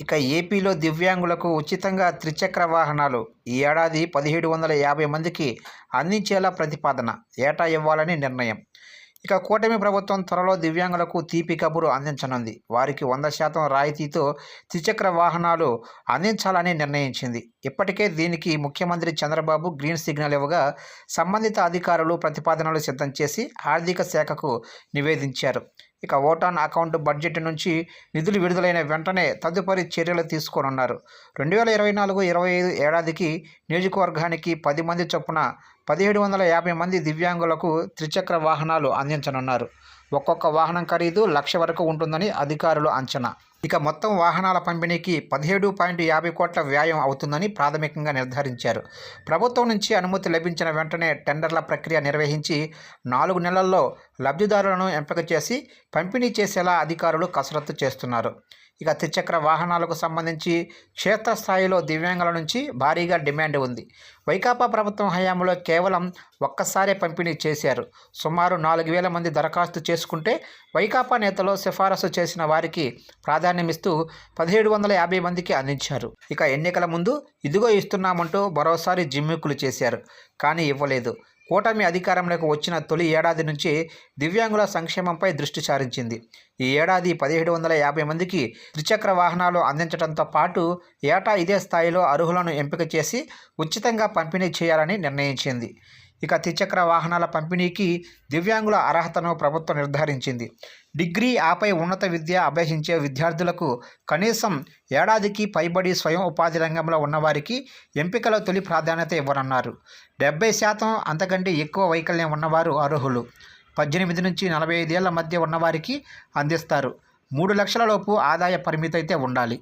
ఇక ఏపీలో దివ్యాంగులకు ఉచితంగా త్రిచక్ర వాహనాలు ఈ ఏడాది పదిహేడు వందల యాభై మందికి అందించేలా ప్రతిపాదన ఏటా ఇవ్వాలని నిర్ణయం. ఇక కూటమి ప్రభుత్వం త్వరలో దివ్యాంగులకు తీపి కబురు అందించనుంది. వారికి వంద శాతం రాయితీతో త్రిచక్ర వాహనాలు అందించాలని నిర్ణయించింది. ఇప్పటికే దీనికి ముఖ్యమంత్రి చంద్రబాబు గ్రీన్ సిగ్నల్ ఇవ్వగా సంబంధిత అధికారులు ప్రతిపాదనలు సిద్ధం చేసి ఆర్థిక శాఖకు నివేదించారు. ఇక ఓటాన్ అకౌంట్ బడ్జెట్ నుంచి నిధులు విడుదలైన వెంటనే తదుపరి చర్యలు తీసుకోనున్నారు. రెండు వేల ఇరవై నాలుగు ఇరవై ఐదు ఏడాదికి నియోజకవర్గానికి పది మంది చొప్పున పదిహేడు వందల యాభై మంది దివ్యాంగులకు త్రిచక్ర వాహనాలు అందించనున్నారు. ఒక్కొక్క వాహనం ఖరీదు లక్ష వరకు ఉంటుందని అధికారులు అంచనా. ఇక మొత్తం వాహనాల పంపిణీకి పదిహేడు పాయింట్ యాభై కోట్ల వ్యయం అవుతుందని ప్రాథమికంగా నిర్ధారించారు. ప్రభుత్వం నుంచి అనుమతి లభించిన వెంటనే టెండర్ల ప్రక్రియ నిర్వహించి నాలుగు నెలల్లో లబ్ధిదారులను ఎంపిక చేసి పంపిణీ చేసేలా అధికారులు కసరత్తు చేస్తున్నారు. ఇక త్రిచక్ర వాహనాలకు సంబంధించి క్షేత్రస్థాయిలో దివ్యాంగుల నుంచి భారీగా డిమాండ్ ఉంది. వైకాపా ప్రభుత్వం హయాంలో కేవలం ఒక్కసారే పంపిణీ చేశారు. సుమారు నాలుగు వేల మంది దరఖాస్తు చేసుకుంటే వైకాపా నేతలు సిఫారసు చేసిన వారికి ప్రాధాన్యమిస్తూ పదిహేడు వందల యాభై మందికి అందించారు. ఇక ఎన్నికల ముందు ఇదిగో ఇస్తున్నామంటూ మరోసారి జిమ్మిక్కులు చేశారు. కానీ ఇవ్వలేదు. కూటమి అధికారంలోకి వచ్చిన తొలి ఏడాది నుంచి దివ్యాంగుల సంక్షేమంపై దృష్టి సారించింది. ఈ ఏడాది పదిహేడు వందల యాభై మందికి త్రిచక్ర వాహనాలు అందించడంతో పాటు ఏటా ఇదే స్థాయిలో అర్హులను ఎంపిక చేసి ఉచితంగా పంపిణీ చేయాలని నిర్ణయించింది. ఇక త్రిచక్ర వాహనాల పంపిణీకి దివ్యాంగుల అర్హతను ప్రభుత్వం నిర్ధారించింది. డిగ్రీ ఆపై ఉన్నత విద్య అభ్యసించే విద్యార్థులకు కనీసం ఏడాదికి పైబడి స్వయం ఉపాధి రంగంలో ఉన్నవారికి ఎంపికల తొలి ప్రాధాన్యత ఇవ్వనున్నారు. డెబ్బై శాతం అంతకంటే ఎక్కువ వైకల్యం ఉన్నవారు అర్హులు. పద్దెనిమిది నుంచి నలభై ఐదేళ్ళ మధ్య ఉన్నవారికి అందిస్తారు. మూడు లక్షల లోపు ఆదాయ పరిమితి అయితే ఉండాలి.